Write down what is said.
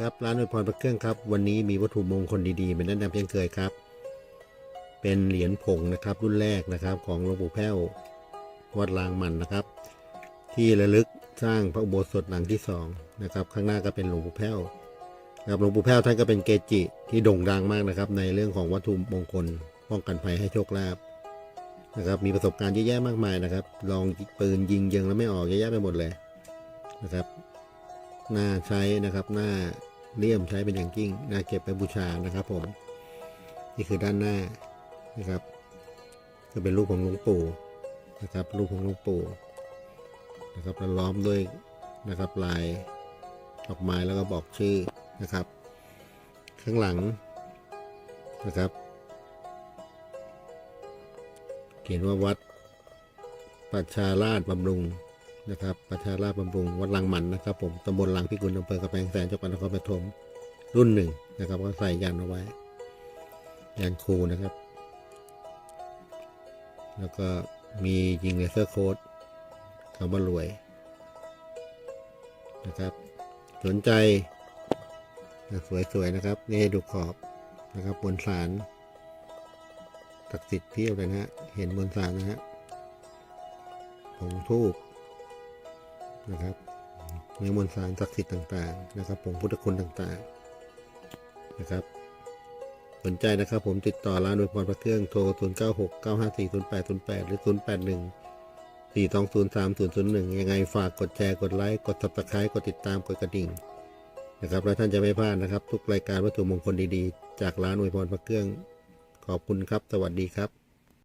ครับร้านอวยพรพระเครื่องครับ วันนี้มีวัตถุมงคลดีๆมาแนะนำเช่นเคยครับ เป็นเหรียญผงนะครับ รุ่นแรกนะครับของหลวงปู่แพ้ววัดลางมันนะครับ ที่ระลึกสร้างพระอุโบสถหลังที่สองนะครับ ข้างหน้าก็เป็นหลวงปู่แพ้วครับหลวงปู่แพ้วท่านก็เป็นเกจิที่โด่งดังมากนะครับ ในเรื่องของวัตถุมงคลป้องกันภัยให้โชคลาภนะครับมีประสบการณ์เยอะแยะมากมายนะครับ ลองปืนยิงยิงแล้วไม่ออกเยอะแยะไปหมดเลยนะครับ น่าใช้นะครับหน้าเลี่ยมใช้เป็นอย่างยิ่งน่าเก็บไปบูชานะครับผม นี่คือด้านหน้านะครับ ก็เป็นรูปของหลวงปู่นะครับ รูปของหลวงปู่นะครับแล้วล้อมด้วยนะครับลายดอกไม้แล้วก็บอกชื่อนะครับ ข้างหลังนะครับ เขียนว่าวัดประชาราชบำรุง นะครับประชาราบำรุงวัดลังมันนะครับผมตำบลลังพิกุลอำเภอกระแพงแสนจังหวัดนครปฐมรุ่นหนึ่งนะครับก็ใส่ยันเอาไว้ยันครูนะครับ แล้วก็มียิงเลเซอร์โค้ดคำว่ารวยนะครับ สนใจสวยๆนะครับ นี่ดูขอบนะครับบนสารศักดิ์สิทธิ์เพียบเลยนะฮะเห็นบนสารนะฮะผงทูบ นะครับมีมวลสารศักดิ์สิทธิ์ต่างๆ นะครับผงพุทธคุณต่างๆนะครับ สนใจนะครับ ผมติดต่อร้านโดยพรพระเครื่องโทร 0 9 6 9 5 4 0 8 0 8 หรือ 0 8 1 4 2 0 3 0 0 1 ยังไงฝากกดแชร์กดไลค์กด subscribe กดติดตามกดกระดิ่งนะครับแล้วท่านจะไม่พลาดนะครับ ทุกรายการวัตถุมงคลดีๆ จากร้านอวยพรพระเครื่อง ขอบคุณครับ สวัสดีครับ